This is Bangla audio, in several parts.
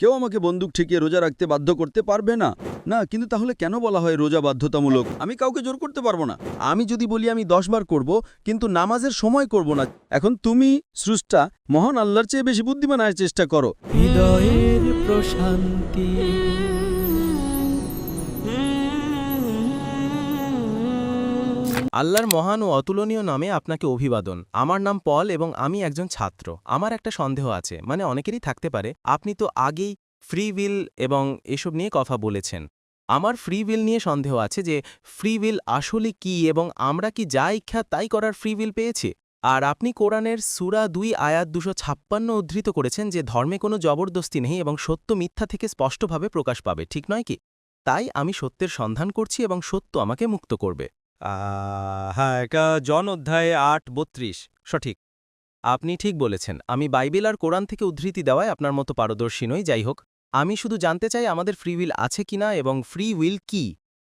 কেউ আমাকে বন্দুক ঠেকিয়ে রোজা রাখতে বাধ্য করতে পারবে না। না, কিন্তু তাহলে কেন বলা হয় রোজা বাধ্যতামূলক? আমি কাউকে জোর করতে পারব না। আমি যদি বলি আমি দশবার করব, কিন্তু নামাজের সময় করব না। এখন তুমি, স্রষ্টা, মহান আল্লাহর চেয়ে বেশি বুদ্ধিমান আয়ের চেষ্টা করো। হৃদয়ের প্রশান্তি। আল্লাহর মহান ও অতুলনীয় নামে আপনাকে অভিবাদন। আমার নাম পল এবং আমি একজন ছাত্র। আমার একটা সন্দেহ আছে মানে অনেকেরই থাকতে পারে, আপনি তো আগেই ফ্রি উইল এবং এসব নিয়ে কথা বলেছেন। আমার ফ্রি উইল নিয়ে সন্দেহ আছে যে, ফ্রি উইল আসলে কি এবং আমরা কি যা ইচ্ছা তাই করার ফ্রি উইল পেয়েছি? আর আপনি কোরআনের সুরা দুই আয়াত দুশো ছাপ্পান্ন উদ্ধৃত করেছেন যে, ধর্মে কোনো জবরদস্তি নেই এবং সত্য মিথ্যা থেকে স্পষ্টভাবে প্রকাশ পাবে, ঠিক নয় কি? তাই আমি সত্যের সন্ধান করছি এবং সত্য আমাকে মুক্ত করবে। হ্যাঁ এটা জন অধ্যায়ে আট বত্রিশ, সঠিক। আপনি ঠিক বলেছেন, আমি বাইবেল আর কোরআন থেকে উদ্ধৃতি দেওয়ায় আপনার মতো পারদর্শী নই, যাই হোক, আমি শুধু জানতে চাই আমাদের ফ্রি উইল আছে কিনা এবং ফ্রি উইল কি?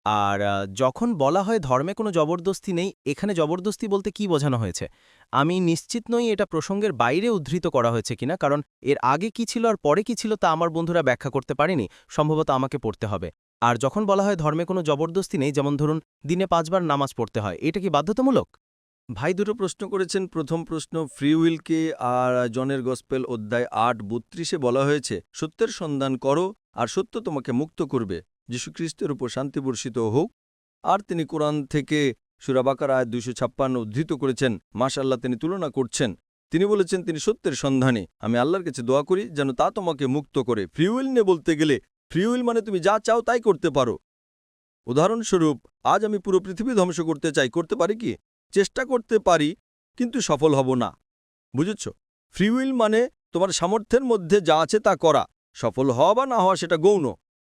আর যখন বলা হয় ধর্মে কোনো জবরদস্তি নেই, এখানে জবরদস্তি বলতে কি বোঝানো হয়েছে? আমি নিশ্চিত নই এটা প্রসঙ্গের বাইরে উদ্ধৃত করা হয়েছে কিনা, কারণ এর আগে কি ছিল আর পরে কি ছিল তা আমার বন্ধুরা ব্যাখ্যা করতে পারেনি, সম্ভবত আমাকে পড়তে হবে। আর যখন বলা হয় ধর্মে কোনো জবরদস্তি নেই, যেমন ধরুন দিনে পাঁচবার নামাজ পড়তে হয়, এটা কি বাধ্যতামূলক? ভাই দুটো প্রশ্ন করেছেন। প্রথম প্রশ্ন ফ্রি উইলকে আর জনের গসপেল অধ্যায় আট বত্রিশে বলা হয়েছে, সত্যের সন্ধান করো আর সত্য তোমাকে মুক্ত করবে, যীশুখ্রিস্টের উপর শান্তি বর্ষিত হোক। আর তিনি কোরআন থেকে সুরাবাকার আয় দুইশো ছাপ্পান্ন উদ্ধৃত করেছেন মাশাল্লাহ তিনি তুলনা করছেন। তিনি বলেছেন, তিনি সত্যের সন্ধানে। আমি আল্লাহর কাছে দোয়া করি যেন তা তোমাকে মুক্ত করে। ফ্রি উইল নিয়ে বলতে গেলে ফ্রি উইল মানে তুমি যা চাও তাই করতে পারো। উদাহরণস্বরূপ, আজ আমি পুরো পৃথিবী ধ্বংস করতে চাই, করতে পারি কি? চেষ্টা করতে পারি, কিন্তু সফল হব না। বুঝেছ? ফ্রি উইল মানে তোমার সামর্থ্যের মধ্যে যা আছে তা করা, সফল হওয়া বা না হওয়া সেটা গৌণ।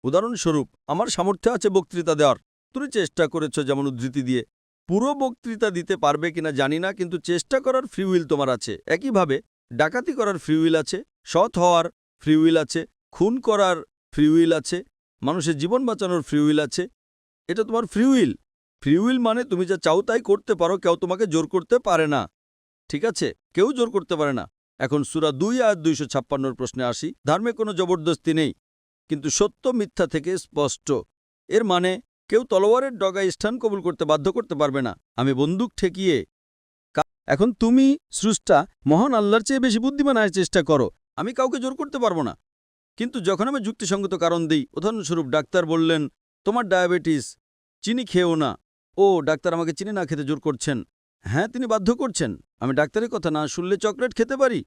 উদাহরণস্বরূপ, আমার সামর্থ্য আছে বক্তৃতা দেওয়ার। তুমি চেষ্টা করেছ যেমন উদ্ধৃতি দিয়ে। পুরো বক্তৃতা দিতে পারবে কিনা জানি না, কিন্তু চেষ্টা করার ফ্রি উইল তোমার আছে। একইভাবে, ডাকাতি করার ফ্রি উইল আছে, সৎ হওয়ার ফ্রি উইল আছে, খুন করার ফ্রি উইল আছে, মানুষের জীবন বাঁচানোর ফ্রি উইল আছে। এটা তোমার ফ্রি উইল ফ্রি উইল মানে তুমি যা চাও তাই করতে পারো, কেউ তোমাকে জোর করতে পারে না। ঠিক আছে? কেউ জোর করতে পারে না। এখন সুরা দুই আর দুইশো ছাপ্পান্নর প্রশ্নে আসি। ধর্মে কোনো জবরদস্তি নেই, কিন্তু সত্য মিথ্যা থেকে স্পষ্ট। এর মানে কেউ তলোয়ারের ডগায় স্থান কবুল করতে বাধ্য করতে পারবে না। আমি বন্দুক ঠেকিয়ে এখন তুমি, স্রষ্টা, মহান আল্লাহর চেয়ে বেশি বুদ্ধিমান আয়ের চেষ্টা করো। আমি কাউকে জোর করতে পারব না। কিন্তু যখন আমি যুক্তিসঙ্গত কারণ দিই উদাহরণস্বরূপ ডাক্তার বললেন তোমার ডায়াবেটিস চিনি খেও না। ও ডাক্তার আমাকে চিনি না খেতে জোর করছেন। হ্যাঁ তিনি বাধ্য করছেন। আমি ডাক্তারের কথা না শুনলে চকলেট খেতে পারি।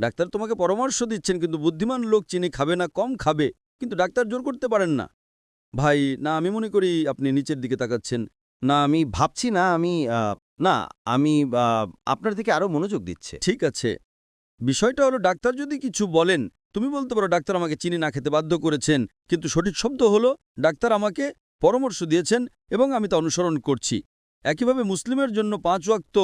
ডাক্তার তোমাকে পরামর্শ দিচ্ছেন কিন্তু বুদ্ধিমান লোক চিনি খাবে না কম খাবে। কিন্তু ডাক্তার জোর করতে পারেন না। ভাই না আমি মনে করি আপনি নিচের দিকে তাকাচ্ছেন। না আমি ভাবছি না আমি না আমি আপনার দিকে আরও মনোযোগ দিচ্ছে। ঠিক আছে। বিষয়টা হলো ডাক্তার যদি কিছু বলেন তুমি বলতে পারো ডাক্তার আমাকে চিনি না খেতে বাধ্য করেছেন, কিন্তু সঠিক শব্দ হলো, ডাক্তার আমাকে পরামর্শ দিয়েছেন এবং আমি তা অনুসরণ করছি। একইভাবে মুসলিমের জন্য পাঁচ ওয়াক্ত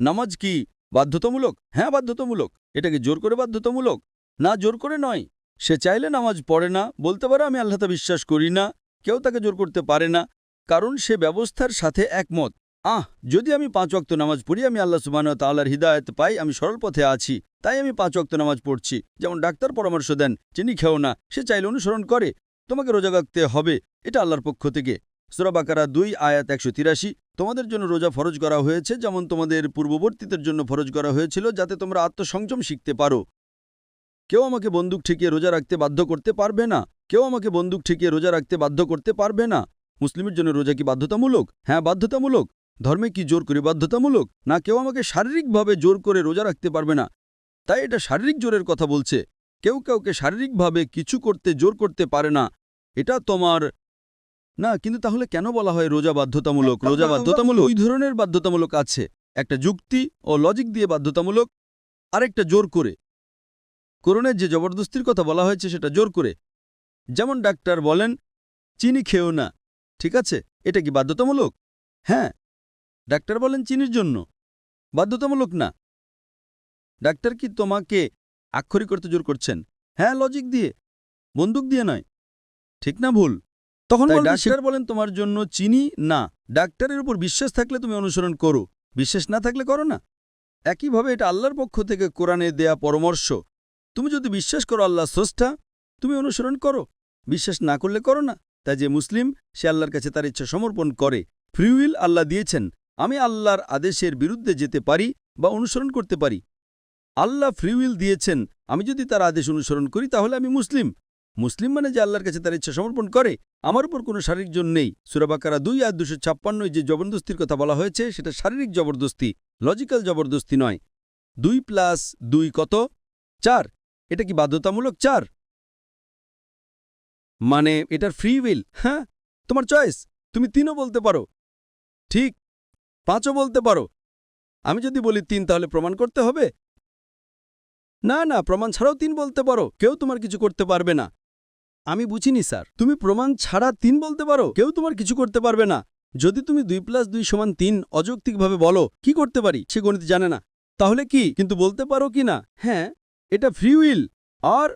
নামাজ কি বাধ্যতামূলক? হ্যাঁ বাধ্যতামূলক। এটা কি জোর করে বাধ্যতামূলক? না, জোর করে নয়। সে চাইলে নামাজ পড়ে না, বলতে পারে আমি আল্লাহতা বিশ্বাস করি না, কেউ তাকে জোর করতে পারে না, কারণ সে ব্যবস্থার সাথে একমত। আহ, যদি আমি পাঁচ ওয়াক্ত নামাজ পড়ি, আমি আল্লাহ সুবাহ তাল্লাহর হৃদায়ত পাই, আমি সরল পথে আছি। তাই আমি পাঁচ ওয়াক্ত নামাজ পড়ছি। যেমন ডাক্তার পরামর্শ দেন, চিনি খেও না, সে চাইলে অনুসরণ করে। তোমাকে রোজা রাখতে হবে। এটা আল্লাহর পক্ষ থেকে। সুরাবাকারা দুই, আয়াত একশো তিরাশি। তোমাদের জন্য রোজা ফরজ করা হয়েছে, যেমন তোমাদের পূর্ববর্তীদের জন্য ফরজ করা হয়েছিল, যাতে তোমরা আত্মসংযম শিখতে পারো। কেউ আমাকে বন্দুক ঠেকিয়ে রোজা রাখতে বাধ্য করতে পারবে না। কেউ আমাকে বন্দুক ঠেকিয়ে রোজা রাখতে বাধ্য করতে পারবে না। মুসলিমের জন্য রোজা কি বাধ্যতামূলক? হ্যাঁ বাধ্যতামূলক। ধর্মে কি জোর করে বাধ্যতামূলক? না কেউ আমাকে শারীরিকভাবে জোর করে রোজা রাখতে পারবে না। তাই এটা শারীরিক জোরের কথা বলছে। কেউ কাউকে শারীরিকভাবে কিছু করতে জোর করতে পারে না। এটা তোমার না কিন্তু তাহলে কেন বলা হয় রোজা বাধ্যতামূলক? রোজা বাধ্যতামূলক ওই ধরনের বাধ্যতামূলক আছে। একটা যুক্তি ও লজিক দিয়ে বাধ্যতামূলক আরেকটা জোর করে। করোনার যে জবরদস্তির কথা বলা হয়েছে সেটা জোর করে। যেমন ডাক্তার বলেন চিনি খেও না। ঠিক আছে? এটা কি বাধ্যতামূলক? হ্যাঁ ডাক্তার বলেন চিনির জন্য। বাধ্যতামূলক না। ডাক্তার কি তোমাকে আক্ষরিক করতে জোর করছেন? হ্যাঁ লজিক দিয়ে। বন্দুক দিয়ে নয়। ঠিক না ভুল? তখন ডাক্তার বলেন তোমার জন্য চিনি না। ডাক্তারের উপর বিশ্বাস থাকলে তুমি অনুসরণ করো। বিশ্বাস না থাকলে করো না। একইভাবে এটা আল্লাহর পক্ষ থেকে কোরআনে দেয়া পরামর্শ। তুমি যদি বিশ্বাস করো আল্লাহ স্রষ্টা তুমি অনুসরণ করো। বিশ্বাস না করলে করো না। তাই যে মুসলিম সে আল্লাহর কাছে তার ইচ্ছা সমর্পণ করে। ফ্রিউইল আল্লাহ দিয়েছেন। আমি আল্লাহর আদেশের বিরুদ্ধে যেতে পারি বা অনুসরণ করতে পারি। আল্লাহ ফ্রিউইল দিয়েছেন, আমি যদি তার আদেশ অনুসরণ করি তাহলে আমি মুসলিম। মুসলিম মানে যে আল্লাহর কাছে তার ইচ্ছা সমর্পণ করে, আমার উপর কোনো শারীরিক জোর নেই। সুরাবাকারা দুই আর দুশো ছাপ্পান্নয় যে জবরদস্তির কথা বলা হয়েছে, সেটা শারীরিক জবরদস্তি লজিক্যাল জবরদস্তি নয়। দুই প্লাস দুই কত? চার। এটা কি বাধ্যতামূলক? চার। মানে এটার ফ্রি উইল হ্যাঁ? তোমার চয়েস তুমি তিনও বলতে পারো। ঠিক। পাঁচও বলতে পারো। আমি যদি বলি তিন, তাহলে প্রমাণ করতে হবে? না না, প্রমাণ ছাড়াও তিন বলতে পারো। কেউ তোমার কিছু করতে পারবে না। আমি বুঝিনি, স্যার। তুমি প্রমাণ ছাড়া তিন বলতে পারো? কেউ তোমার কিছু করতে পারবে না। যদি তুমি দুই প্লাস দুই সমান তিন অযৌক্তিকভাবে বলো, কি করতে পারি? সে গণিত জানে না। তাহলে কি? কিন্তু বলতে পারো কি না? হ্যাঁ এটা ফ্রি উইল আর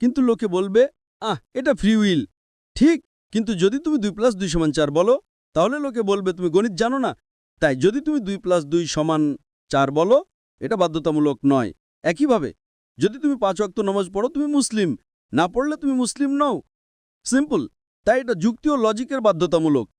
কিন্তু লোকে বলবে, আহ, এটা ফ্রি উইল ঠিক, কিন্তু যদি তুমি দুই প্লাস দুই সমান চার বলো, তাহলে লোকে বলবে, তুমি গণিত জানো না। তাই যদি তুমি দুই প্লাস দুই সমান চার বলো, এটা বাধ্যতামূলক নয়। একইভাবে, যদি তুমি পাঁচ অক্ত নমাজ পড়ো, তুমি মুসলিম। না পড়লে তুমি মুসলিম নও। সিম্পল, তাই এটা যুক্তি ও লজিকের বাধ্যতামূলক।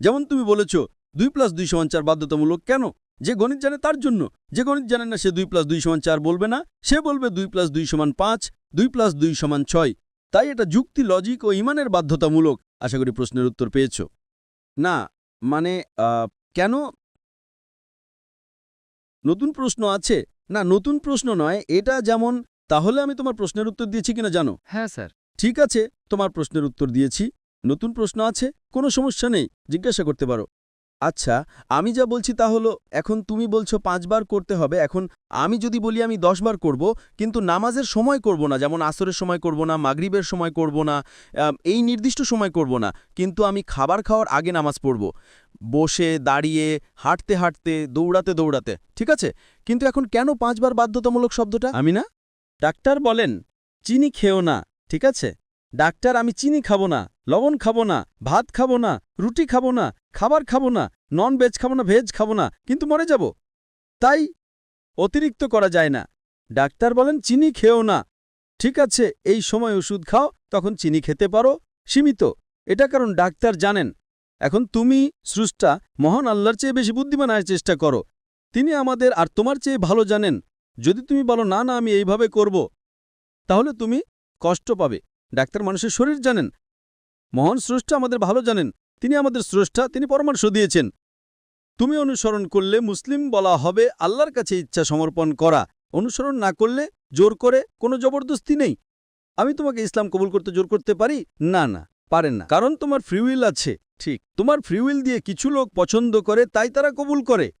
যেমন তুমি বলেছ, দুই প্লাস দুই সমান চার বাধ্যতামূলক কেন? যে গণিত জানে তার জন্য। যে গণিত জানে না, সে দুই প্লাস দুই সমান চার বলবে না। সে বলবে দুই প্লাস দুই সমান পাঁচ, দুই প্লাস দুই সমান ছয়। তাই এটা যুক্তি, লজিক ও ইমানের বাধ্যতামূলক। আশা করি প্রশ্নের উত্তর পেয়েছ। না মানে কেন? নতুন প্রশ্ন আছে। না নতুন প্রশ্ন নয় এটা যেমন তাহলে আমি তোমার প্রশ্নের উত্তর দিয়েছি কিনা জানো? হ্যাঁ স্যার। ঠিক আছে তোমার প্রশ্নের উত্তর দিয়েছি। নতুন প্রশ্ন আছে কোনো সমস্যা নেই জিজ্ঞাসা করতে পারো। আচ্ছা আমি যা বলছি তা হলো এখন তুমি বলছো পাঁচবার করতে হবে এখন আমি যদি বলি আমি দশবার করব কিন্তু নামাজের সময় করব না যেমন আসরের সময় করব না মাগরিবের সময় করব না এই নির্দিষ্ট সময় করব না কিন্তু আমি খাবার খাওয়ার আগে নামাজ পড়ব। বসে দাঁড়িয়ে হাঁটতে হাঁটতে দৌড়াতে দৌড়াতে ঠিক আছে? কিন্তু এখন কেন পাঁচবার বাধ্যতামূলক শব্দটা? আমি না? ডাক্তার বলেন চিনি খেও না ঠিক আছে? ডাক্তার, আমি চিনি খাব না, লবণ খাব না, ভাত খাব না, রুটি খাব না, খাবার খাব না নন ভেজ খাব না ভেজ খাব না, কিন্তু মরে যাব। তাই অতিরিক্ত করা যায় না। ডাক্তার বলেন, চিনি খেও না। ঠিক আছে, এই সময় ওষুধ খাও, তখন চিনি খেতে পারো, সীমিত। এটা কারণ ডাক্তার জানেন। এখন তুমি স্রষ্টা, মহান আল্লাহর চেয়ে বেশি বুদ্ধিমান আয়ের চেষ্টা করো। তিনি আমাদের আর তোমার চেয়ে ভালো জানেন। যদি তুমি বলো, না না, আমি এইভাবে করব, তাহলে তুমি কষ্ট পাবে। ডাক্তার মানুষের শরীর জানেন। মহান স্রষ্টা আমাদের ভালো জানেন। তিনি আমাদের স্রষ্টা, তিনি পরামর্শ দিয়েছেন। তুমি অনুসরণ করলে মুসলিম বলা হবে, আল্লাহর কাছে ইচ্ছা সমর্পণ করা। অনুসরণ না করলে জোর করে কোনো জবরদস্তি নেই। আমি তোমাকে ইসলাম কবুল করতে জোর করতে পারি? না না, পারেন না। কারণ তোমার ফ্রিউইল আছে। ঠিক, তোমার ফ্রিউইল দিয়ে কিছু লোক পছন্দ করে, তাই তারা কবুল করে।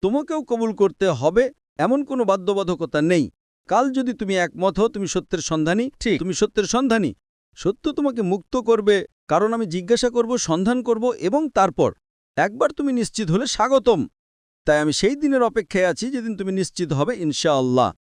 তোমাকেও কবুল করতে হবে, এমন কোনো বাধ্যবাধকতা নেই। কাল যদি তুমি একমত হও তুমি সত্যের সন্ধানী। ঠিক। তুমি সত্যের সন্ধানী। সত্য তোমাকে মুক্ত করবে কারণ আমি জিজ্ঞাসা করব সন্ধান করব এবং তারপর। একবার তুমি নিশ্চিত হলে স্বাগতম। তাই আমি সেই দিনের অপেক্ষায় আছি যেদিন তুমি নিশ্চিত হবে ইনশাআল্লাহ।